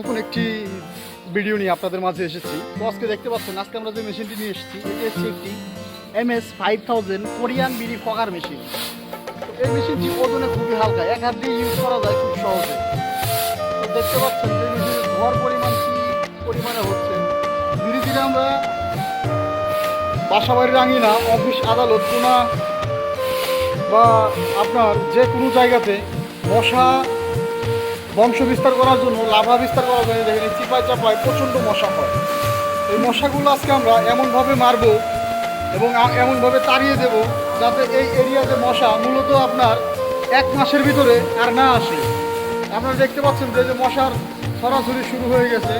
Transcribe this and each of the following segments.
নতুন একটি ভিডিও নিয়ে আপনাদের মাঝে এসেছি। তো আজকে দেখতে পাচ্ছেন, আজকে আমরা যে মেশিনটি নিয়ে এসেছি, এটি হচ্ছে একটি M S five thousand Korean বিড়ি ফগার মেশিন। এই মেশিনটি ওজনে খুবই হালকা, এক হাত দিয়ে ইউজ করা যায় খুব সহজে। দেখতে পাচ্ছেন যে মেশিনের ধোয়ার পরিমাণ কি পরিমাণে হচ্ছে। ধীরে ধীরে আমরা বাসা বাড়ির আঙিনা, অফিস আদালত, কোনা বা আপনার যে কোনো জায়গাতে মশা বংশ বিস্তার করার জন্য লাভা বিস্তার করার জন্য দেখেন চিপায় চাপায় প্রচণ্ড মশা হয়। এই মশাগুলো আজকে আমরা এমনভাবে মারবো এবং এমনভাবে তাড়িয়ে দেব যাতে এই এরিয়াতে মশা মূলত আপনার এক মাসের ভিতরে আর না আসে। আপনারা দেখতে পাচ্ছেন যে যে মশার সরাসরি শুরু হয়ে গেছে,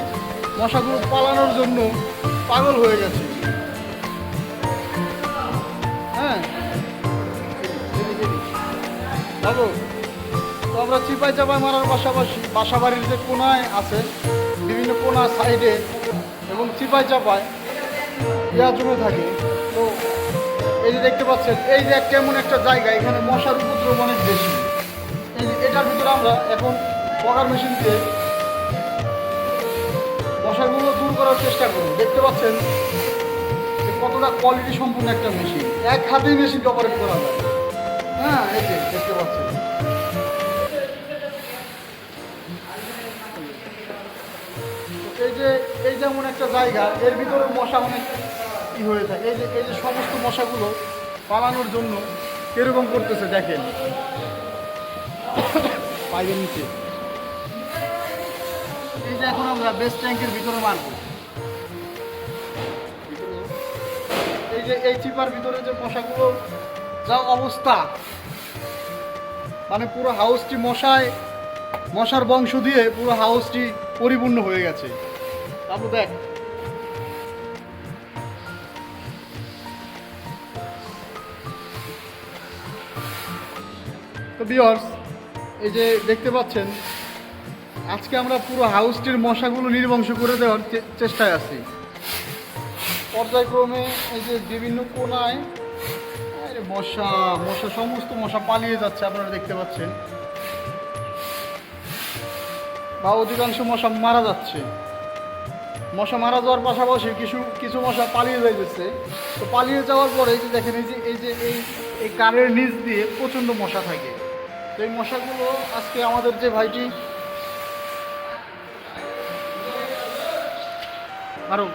মশাগুলো পালানোর জন্য পাগল হয়ে গেছে। হ্যাঁ? বাবু তো আমরা চিপাই চাপাই মারার পাশাপাশি বাসা বাড়ির যে কোনায় আছে, বিভিন্ন কোনা সাইডে এবং চিপাই চাপায় ইয়া জমে থাকে। তো এই যে দেখতে পাচ্ছেন, এই যে একটা এমন একটা জায়গা, এখানে মশার উপদ্রব অনেক বেশি। এই এটার ভিতরে আমরা এখন পকার মেশিন দিয়ে মশাগুলো দূর করার চেষ্টা করব। দেখতে পাচ্ছেন কতটা কোয়ালিটি সম্পূর্ণ একটা মেশিন এক হাতেই মেশিনটা অপারেট করা যায়। হ্যাঁ এই যে দেখতে পাচ্ছেন। এই যে, এই যেমন একটা জায়গা, এর ভিতরে মশা অনেক ই হয়ে থাকে। এই যে এই যে সমস্ত মশাগুলো পালানোর জন্য এরকম করতেছে, দেখেন। পাইবের নিচে। এই যে এখন আমরা বেস্ট ট্যাঙ্কের ভিতরে মারব। এই যে, এই চিপার ভিতরে যে মশাগুলো, যা অবস্থা। মানে পুরো হাউসটি মশায়। মশার বংশ দিয়ে পুরো হাউসটি পরিপূর্ণ হয়ে গেছে। তারপর দেখ। তো বিয়র্স এই যে দেখতে পাচ্ছেন, আজকে আমরা পুরো হাউসটির মশাগুলো নির্বংশ করে দেওয়ার চেষ্টায় আছি। পর্যায়ক্রমে এই যে বিভিন্ন কোনায় মশা মশা, সমস্ত মশা পালিয়ে যাচ্ছে, আপনারা দেখতে পাচ্ছেন। বা অধিকাংশ মশা মারা যাচ্ছে। মশা মারা যাওয়ার পাশাপাশি কিছু কিছু মশা পালিয়ে যাইতেছে। তো পালিয়ে যাওয়ার পরে এই যে দেখেন, এই যে এই যে, এই এই কারের নিচ দিয়ে প্রচণ্ড মশা থাকে। তো এই মশাগুলো আজকে আমাদের যে ভাইটি আরও